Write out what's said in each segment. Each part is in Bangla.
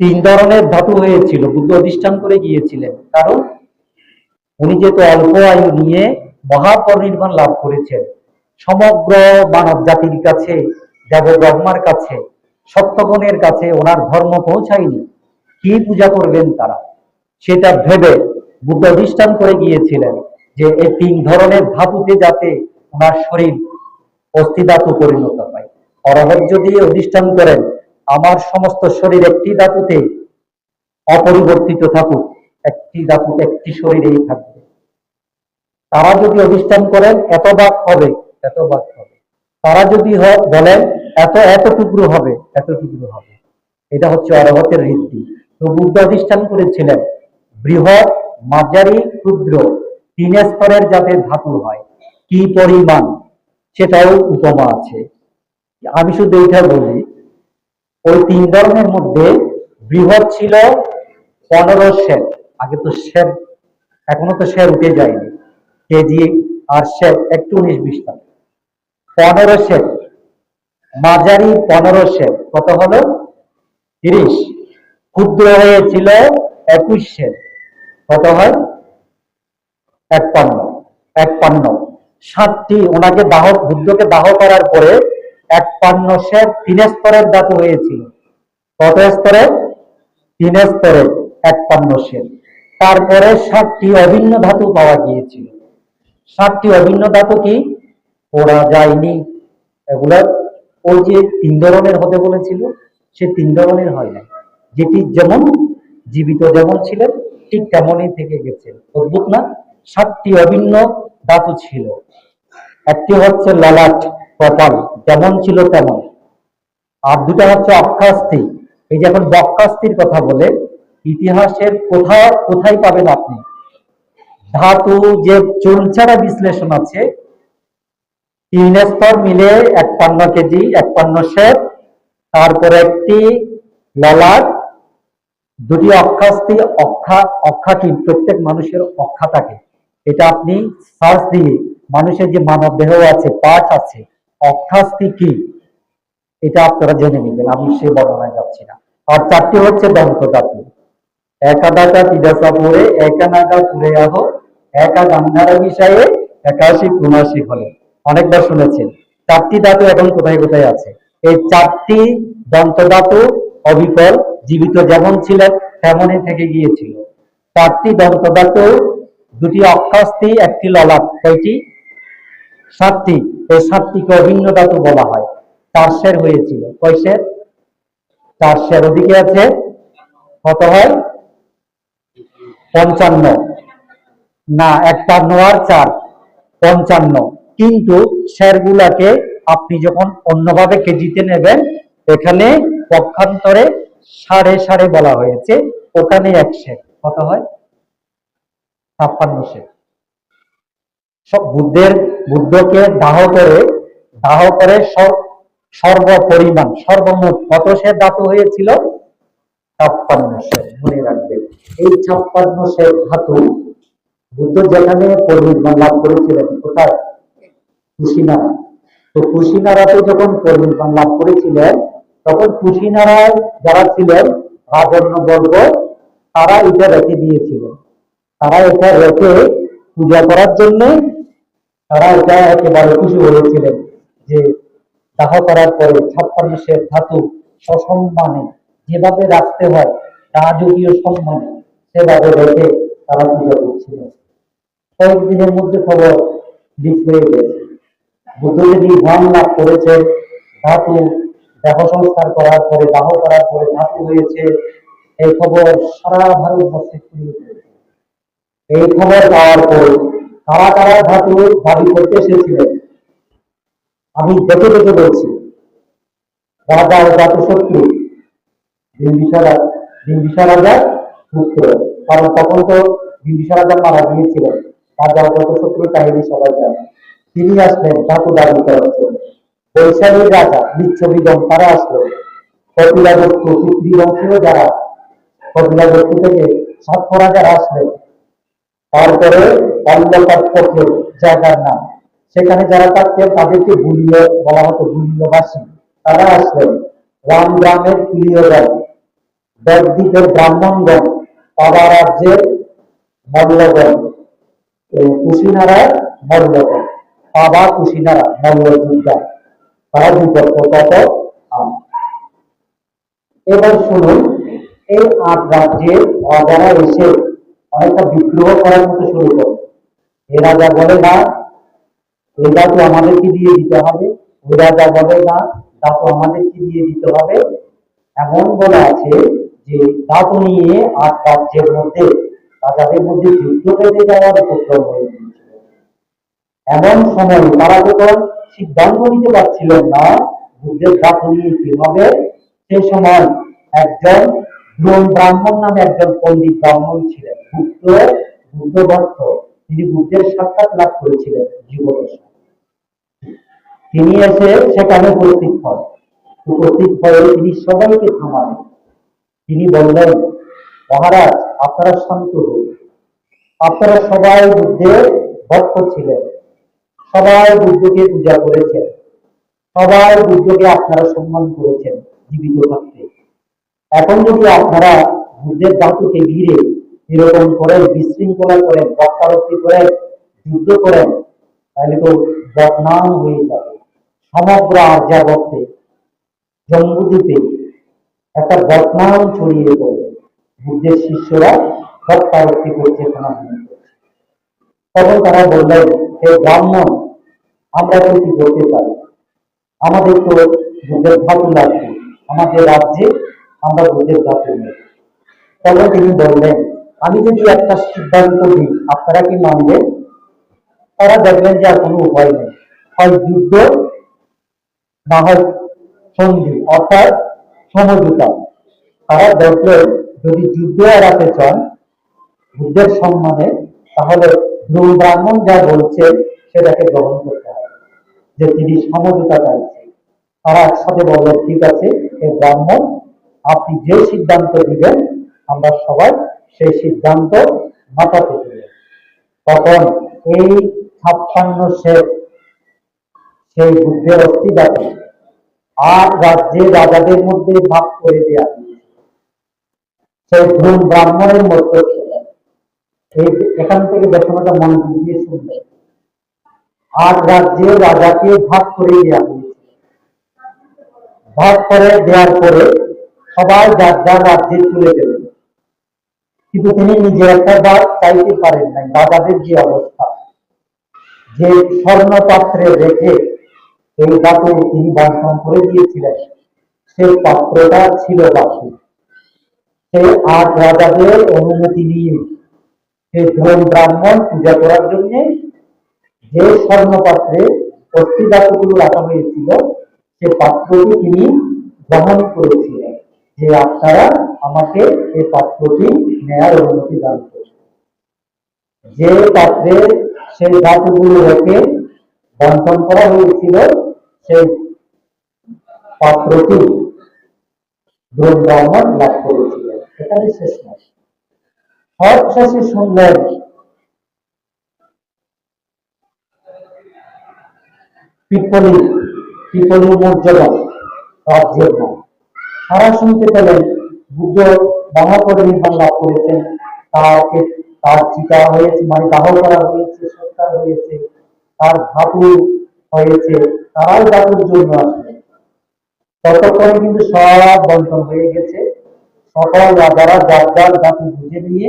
তিন ধরনের ধাতু হয়েছিল, বুদ্ধ অধিষ্ঠান করে গিয়েছিলেন। কারণ উনি যেহেতু অল্প আয়ু নিয়ে মহাপরিনির্বাণ লাভ করেছেন। সমগ্র মানব জাতির কাছে দেব ব্রহ্মার কাছে, সত্যগণের কাছে ওনার ধর্ম পৌঁছায়নি। কি পূজা করবেন তারা? সেটা ভেবে বুদ্ধ অধিষ্ঠান করে গিয়েছিলেন যে এই তিন ধরনের ধাতুতে যাতে ওনার শরীর অস্থিধাতু পরিণত হয়। অরহত যদি অধিষ্ঠান করেন আমার সমস্ত শরীর একটি ধাতুতে অপরিবর্তিত থাকুক। একটি ধাতু একটি শরীরেই থাকবে। তারা যদি অধিষ্ঠান করেন, এত বাক হবে, এত বাক হবে। তারা যদি বলেন, এত এত টুকরো হবে, এত টুকরো হবে। এটা হচ্ছে অরহতের ঋদ্ধি তো বুদ্ধ অধিষ্ঠান করেছিলেন। বৃহৎ, মাঝারি, ক্ষুদ্র, তিন স্তরের যাতে ধাতু হয়, কি পরিমাণ, সেটাও উপমা আছে। আমি শুধু এইটা বলি ওই তিন ধর্মের মধ্যে বৃহৎ ছিল পনেরো শের আগে তো শের এখনও তো শের উঠে যায়নি। কেজি আর শের একটু উনিশ বিশ পনেরো শের মাঝারি পনেরো শের কত হলো? তিরিশ। ক্ষুদ্র হয়েছিল একুশ শের কত হয়? একপান্ন। একপান্ন। সাতটি। ওনাকে দাহ বুদ্ধকে দাহ করার পরে একপান্ন শের তিন স্তরের ধাতু হয়েছিল। কত স্তরে? তিন স্তরে একপান্ন শের। তারপরে সাতটি অভিন্ন ধাতু পাওয়া গিয়েছিল। সাতটি অভিন্ন ধাতু কি? পড়া যায়নি। এগুলা ওই যে তিন ধরনের হতে বলেছিল, সে তিন ধরনের হয় না যেটি যেমন জীবিত যেমন ছিলেন, ঠিক তেমনই থেকে গেছে অদ্ভুত না? সাতটি অভিন্ন ধাতু ছিল। একটি হচ্ছে ললাট। কপাল, যেমন ছিল তেমন। আর দুটা হচ্ছে অক্ষাস্তি এই যে এখন বক্ষাস্তির কথা বলে, ইতিহাসের কোথাও কোথায় পাবেন আপনি? ধাতু যে চুলছাড়া বিশ্লেষণ আছে, তিন স্তর মিলে একপান্ন কেজি, একপান্ন শের তারপরে একটি ললাট, দুটি অক্ষাস্তি অক্ষা অক্ষা কি? প্রত্যেক মানুষের অক্ষা থাকে। এটা আপনি সার্চ দিয়ে, মানুষের যে মানব দেহ আছে পার্ট আছে অক্ষাস্তি কি? এটা আপনারা জেনে নেবেন, আমি সে বর্ণনায় যাচ্ছি না। আর চারটি হচ্ছে দন্ত ধাতু একা দাকা তিদাসা পরে একা নাগা পুরে আহ, একা গান্ধারা বিষয়ে একাশি উনাশি হলে। অনেকবার শুনেছেন, চারটি ধাতু এখন কোথায় কোথায় আছে? এই চারটি দন্ত ধাতু অবিকল, জীবিত যেমন ছিল, তেমনই থেকে গিয়েছিল। চারটি দন্ত ধাতু, দুটি অক্ষাস্তি একটি ললাট। কয়টি? সাতটি, এই সাতটিকে অভিন্ন ধাতু বলা হয়। চার শের হয়েছিল। কয় শের চার শের ওদিকে আছে, কত হয়? পঞ্চান্ন। না একটান্ন আর চার, পঞ্চান্ন। কিন্তু শেরগুলাকে আপনি যখন অন্যভাবে কেজিতে নেবেন, এখানে পক্ষান্তরে সাড়ে সাড়ে বলা হয়েছে। ওখানে এক শের কত হয়? ছাপ্পান্ন শের সব বুদ্ধের, বুদ্ধকে দাহ করে দাহ করে সর- সর্বপরিমাণ, সর্বমোট কত শের ধাতু হয়েছিল? ছাপ্পান্ন শের মনে রাখবেন এই ছাপ্পান্ন শের ধাতু বুদ্ধ যেখানে পরিনির্বাণ লাভ করেছিলেন কোথায়? কুশিনারা। তো কুশিনারাতে যখন পরিনির্বাণ লাভ করেছিলেন তখন কুশিনারায় যারা ছিলেন রাজন্য বর্গ তারা এটা রেখে দিয়েছিলেন। তারা এটা রেখে পূজা করার জন্য তারা এটা একেবারে খুশি হয়েছিলেন যে দাহ করার পরে ছাপ্পান্ন শের ধাতু সসম্মানে যেভাবে রাখতে হয় রাজকীয় সম্মানে সেভাবে রেখে তারা পূজা করছিলেন। কয়েকদিনের মধ্যে খবর লিক হয়ে গেছে। বুদ্ধ যে নির্বাণ লাভ করেছে ধাতু দেহ সংস্কার করার পরে, দাহ করার পরে ধাতু হয়েছে। এই খবর সারা ভারতবর্ষে ছড়িয়ে এই খবর পাওয়ার পর কারা কারা ধাতু দাবি করতে এসেছিলেন। আমি দেখে দেখে বলছি, রাজা জাত শত্রু বিম্বিসার রাজার পুত্র কারণ তখন তো বিম্বিসার রাজা মারা গিয়েছিলেন। রাজা জাত শত্রুর কাহিনী সবাই জানে। তিনি আসলেন ধাতু দাবি করার জন্য বৈশালীর রাজা লিচ্ছবিদম তারা আসলো। কপিলাবস্তু পিতৃবংশীয় যারা কপিলাবস্তু থেকে সাতপুরা যারা আসলেন তারপরে অল্লকাক্ষের জায়গার নাম। সেখানে যারা থাকতেন, তাদেরকে বুলিয় বলা হতো বুলিয়বাসী তারা আসলেন রাম গ্রামের কুলিয়গঞ্জ দ্বীপের ব্রাহ্মণগণ পাবা রাজ্যের মল্লগণ কুশিনারা মল্লগণ পাবা কুশিনারা মল্ল যোদ্ধা তারা বিপক্ষ কত এবার শুনুন, এই আট রাজ্যের রাজারা এসে অনেকটা বিদ্রোহ করার মতো শুরু করে এ রাজা বলে, না এই দাতু আমাদেরকে দিয়ে দিতে হবে। ওই রাজা বলে, না, দাতু আমাদেরকে দিয়ে দিতে হবে। এমন বলা আছে যে, দাতু নিয়ে আট রাজ্যের মধ্যে, রাজাদের মধ্যে যুদ্ধ বেঁধে যাওয়ার উপক্রম হয়ে এমন সময় তারা যখন সিদ্ধান্ত নিতে পারছিলেন না বুদ্ধের দাতু নিয়ে কি হবে, সেই সময় একজন ব্রাহ্মণ নামে একজন পণ্ডিত ব্রাহ্মণ ছিলেন। বুদ্ধ বুদ্ধ ভক্ত তিনি বুদ্ধের সাক্ষাৎ লাভ করেছিলেন যুবদশায় তিনি এসে সেখানে উপস্থিত হন। উপস্থিত হয়ে তিনি সবাইকে থামালেন। তিনি বললেন, মহারাজ, আপনারা শান্ত হন। আপনারা সবাই বুদ্ধের ভক্ত ছিলেন। সবাই বুদ্ধকে পূজা করেছেন। সবাই বুদ্ধকে আপনারা সম্মান করেছেন জীবিত থাকতে। এখন যদি আপনারা বুদ্ধের ধাতুকে ঘিরে এরকম করেন, বিশৃঙ্খলা করেন রক্ষারক্ষী করেন, যুদ্ধ করেন, তাহলে তো বদনাম হয়ে যাবে। সমগ্র আর্যাবর্তে জম্বুদ্বীপে একটা বদনাম ছড়িয়ে পড়বে বুদ্ধের শিষ্যরা রক্ষারক্ষী করছে সনাতন করছে। তখন তারা বললেন, হে ব্রাহ্মণ, আমরা তো কি করতে পারি? আমাদের তো বুদ্ধের ধাতু লাগবে। আমাদের রাজ্যে আমরা বুদ্ধের ধাতু নেই তখন তিনি বললেন আমি যদি একটা সিদ্ধান্ত দিই আপনারা কি মানবেন? তারা দেখবেন যে আর কোনো উপায় নেই। হয় যুদ্ধ, না হয় সন্ধি অর্থাৎ সমঝোতা। তারা দেখলেন যদি যুদ্ধ এড়াতে চান বুদ্ধের সম্মানে, তাহলে ধ্রুব ব্রাহ্মণ যা বলছে, সেটাকে গ্রহণ করতে হবে। যে তিনি সমঝোতা চাইছে তারা একসাথে বললেন, ঠিক আছে, হে ব্রাহ্মণ, আপনি যে সিদ্ধান্ত দিবেন, আমরা সবাই সেই সিদ্ধান্ত মাথাতে তুলে তখন এই ছাপ্পান্ন সেই বুদ্ধের অস্থিদাকে আর রাজ্যে রাজাদের মধ্যে ভাগ করে দেয়া সেই ব্রাহ্মণের মধ্যে এখান থেকে দেশমাতা মনোযোগ দিয়ে শুনবে। আর রাজ্যে রাজাকে ভাগ করে দেওয়া হয়েছে ভাগ করে দেওয়ার পরে সবাই যার যার রাজ্যে চলে গেলেন কিন্তু তিনি নিজে একটা চাইতে পারেন নাই দাদাদের যে অবস্থা। যে স্বর্ণ পাত্রে রেখে এই ধাতু তিনি বন্টন করে দিয়েছিলেন সেই পাত্রটা ছিল বাকি সেই আট রাজাদের অনুমতি নিয়ে সেই ধর্ম ব্রাহ্মণ পূজা করার জন্য যে স্বর্ণ পাত্রে অস্থি ধাতুগুলো রাখা হয়েছিল, সে পাত্রটি তিনি গ্রহণ করেছিলেন। যে আপনারা আমাকে এই পাত্রটি নেয়ার অনুমতি দান যে পাত্রে সেই ধাতুগুলো রেখে বন্টন করা হয়েছিল, সেই পাত্রটি ধ্রুব লাভ করেছিলেন। এখানে শেষ নয়। সব শেষে শুনলেন, পিপলি পিপলি মর্যাদা রাজ্যের নাম। তারা শুনতে পেলেন বুদ্ধ মহাপরিনির্বাণ লাভ করেছেন। তাকে তার চিতা হয়েছে মানে দাহ করা হয়েছে সৎকার হয়েছে, তার ধাতু হয়েছে তারাও ধাতুর জন্য আসবে কিন্তু সব বন্টন হয়ে গেছে। সকল রাজারা যার যার ধাতু বুঝে নিয়ে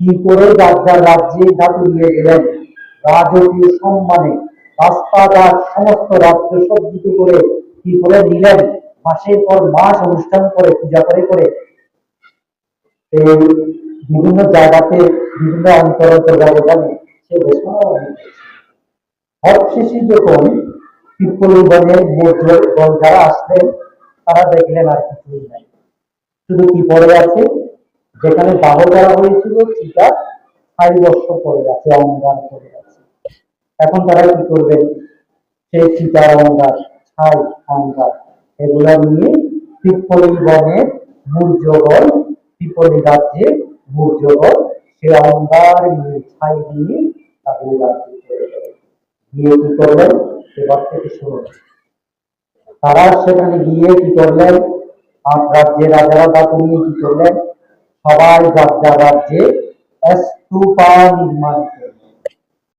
কি করে যার যার রাজ্যে ধাতু নিয়ে গেলেন। রাজকীয় সম্মানে রাস্তাঘাট, সমস্ত রাজ্য সজ্জিত করে কি করে নিলেন? মাসের পর মাস অনুষ্ঠান করে, পূজা করে করে এই বিভিন্ন জায়গাতে, বিভিন্ন অন্তর অন্তর ব্যবধানে সে সবশেষে যখন পিপলি বনের দল যারা আসলেন, তারা দেখলেন আর কিছুই নাই। শুধু কি পড়ে আছে? যেখানে দাহ করা হয়েছিল, সেটা ষাট বর্ষ পড়ে আছে অঙ্গার পড়ে আছে এখন তারা কি করবেন? সেই চিতা অঙ্গার, ছাই অঙ্গার। এগুলা নিয়ে পিপলি রাজ্যে সে তাদের রাজ্যে গিয়ে কি করলেন? এবার থেকে শুনুন। তারা সেখানে গিয়ে কি করলেন? পাঁচ রাজ্যে রাজারা দাতু নিয়ে কি করলেন? সবাই যার যার রাজ্যে স্তূপা নির্মাণ করলেন।